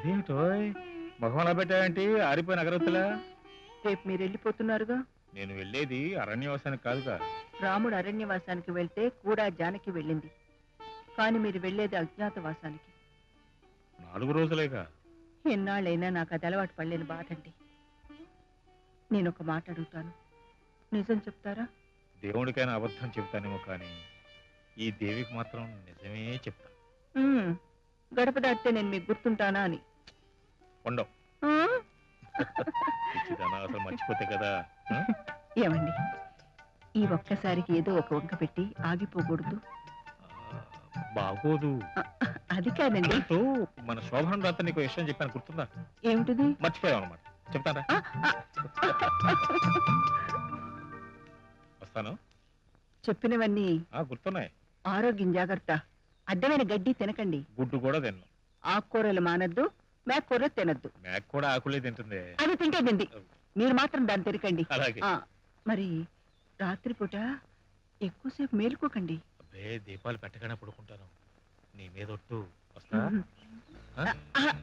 అదేంటో మొహంలో పెట్టావేంటి? ఆరిపోయిన అగరత్తులా? రేపు మీరు వెళ్ళిపోతున్నారుగా? నేను వెళ్ళేది అరణ్యవాసానికి కాదుగా. రాముడు అరణ్యవాసానికి వెళ్తే కూడా జానకి వెళ్ళింది. కానీ మీరు వెళ్ళేది అజ్ఞాతవాసానికి. నాలుగు రోజులేగా. ఎన్నాళ్ళైనా నాకు అది అలవాటు పడలేని బాధండి. నేను ఒక మాట అడుగుతాను. నిజం చెప్తారా? దేవుడికైనా అబద్ధం చెప్తానేమో కానీ ఈ దేవికి మాత్రం నిజమే చెప్తాను. గడప దాటితే నేను మీకు గుర్తుంటానా అని. ఉండవు. అసలు మర్చిపోతే కదా? ఏమండి? ఈ ఒక్కసారికి ఏదో ఒక వంక పెట్టి ఆగిపోకూడదు. బాగోదు. అది కాదండి. మన శోభనం రాత్రి నీకు విషయం చెప్పాను గుర్తుందా? ఏమిటిది? మర్చిపోయావు అనమాట చెప్తారా? వస్తాను. చెప్పినవన్నీ ఆ గుర్తున్నాయి. ఆరోగ్యం జాగ్రత్త. అడ్డమైన గడ్డి తినకండి. గుడ్డు కూడా తిన్ను. ఆకుకూరలు మానద్దు. మేకూర తినద్దు. మేక కూడా ఆకులే తింటుంది. అది తింటే తింది మీరు మాత్రం దాన్ని అలాగే. ఆ, మరి రాత్రిపూట ఎక్కువసేపు మేలుకోకండి. అబ్బే దీపాలు పెట్టగానే పడుకుంటాను. నీ మీద ఒట్టు. వస్తా?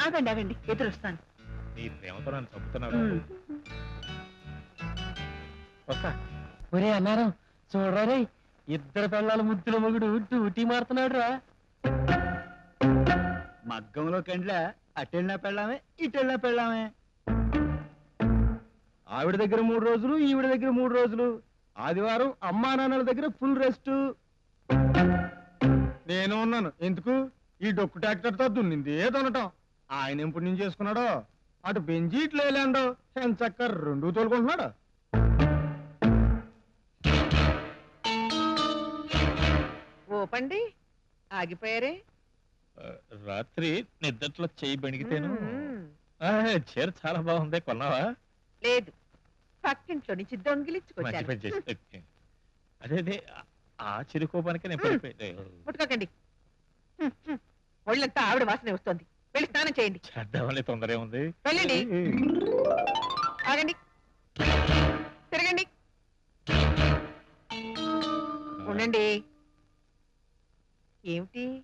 ఆగండి ఆగండి. ఎదురొస్తాను నీ ప్రేమతో నన్ను చంపుతున్నావు ఉమ్. వస్తా? ఒరే అన్నారం చూడరా రే ఇద్దరు పిల్లల ముద్దుల మొగుడు డ్యూటీ మారుతున్నాడు రా మగ్గంలో కండ్ల? అటెళ్ళినా పెళ్ళామే ఇటెళ్ళినా పెళ్ళామే. ఆవిడ దగ్గర మూడు రోజులు ఈవిడ దగ్గర మూడు రోజులు. ఆదివారం అమ్మా నాన్నల దగ్గర ఫుల్ రెస్ట్. నేను ఉన్నాను. ఎందుకు? ఈ డొక్కు ట్రాక్టర్తో దున్నింది దున్నటం ఆయన ఎప్పుడు నుంచి చేసుకున్నాడో? అటు బెంజి ఇట్లు వేలాండో చక్క రెండు తోలుకుంటున్నాడు. ఓపండి ఆగిపోయారే? రాత్రి నిద్దట్లో చెయ్యి బెణిగితేను. ఆ, చీర చాలా బాగుంది కొన్నావా? లేదు. పక్కింట్లో నుంచి మంచి దొంగిలించుకొచ్చాను పని చేసి అదే అదే ఆ- ఆ చిరుకోపానికి నేను పడిపోయి. ముట్టుకోకండి. హ్మ్, హ్మ్. ఒళ్ళంతా ఆవిడ వాసన వస్తుంది. వెళ్ళి స్నానం చేయండి. చేద్దామని తొందర ఏముంది వెళ్ళండి. ఆగండి. తిరగండి. ఉండండి. ఏమిటి?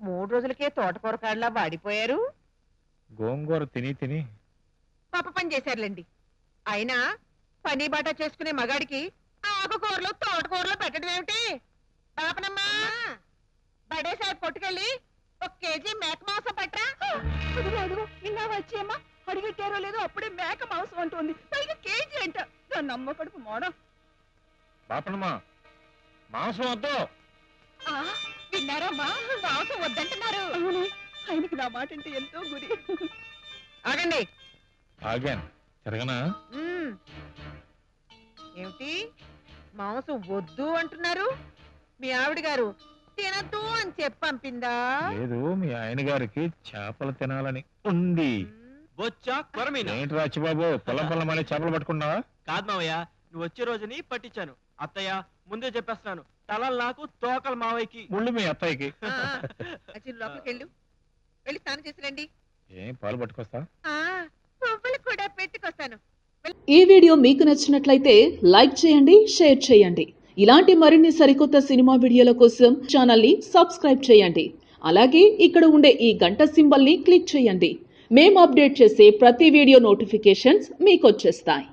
మూడు రోజులకే తోటకూర కాడలా వాడిపోయారు. గోంగూర తిని తిని. పాప పని చేశారులేండి. అయినా పని బాట చేసుకునే మగాడికి ఆకుకూరలు తోటకూరలు పెట్టడం ఏమిటి? పాపనమ్మా బడేసారి కొట్టుకెళ్ళి ఒక కేజీ మేక మాంసం పట్టరా? ఇలా వచ్చేమ్మా అడిగెట్టారో లేదో అప్పుడే మేక మాంసం అంటుంది. పైగా కేజీ అంట. దాన్ని అమ్మ కడుపు మోడం. బాపనమ్మా మాంసం వద్దు. విన్నారమ్మా వద్దంటున్నారు. అవునే ఆయనకి నా మాట అంటే ఎంతో గురి. ఆగండి. ఆగాను. తిరగనా. ఏమిటి? మాంసం వద్దు అంటున్నారు? మీ ఆవిడ గారు తినద్దు అని చెప్పి పంపిందా? లేదు మీ ఆయన గారికి చేపలు తినాలని ఉంది. బొచ్చా కొరమీన? ఏంటి రాచిబాబు పొలం పొలం మళ్ళీ చేపలు పట్టుకున్నావా? కాదు మావయ్య నువ్వు వచ్చే రోజుని పట్టించాను. అత్తయ్య ముందే చెప్పేస్తున్నాను. తలలు నాకు తోకలు మావయ్యకి. ముళ్ళు మీ అత్తయ్యకి. ఆ, అచ్చి లోపలికి వెళ్ళు. వెళ్ళి స్నానం చేసి రండి. ఏం పాలు పట్టుకొస్తా? ఆ, పువ్వులు కూడా పెట్టుకొస్తాను. ఈ వీడియో మీకు నచ్చినట్లయితే లైక్ చేయండి షేర్ చేయండి. ఇలాంటి మరిన్ని సరికొత్త సినిమా వీడియోల కోసం ఛానల్ని సబ్స్క్రైబ్ చేయండి. అలాగే ఇక్కడ ఉండే ఈ గంట సింబల్ని క్లిక్ చేయండి. మేము అప్డేట్ చేసే ప్రతి వీడియో నోటిఫికేషన్స్ మీకు వచ్చేస్తాయి.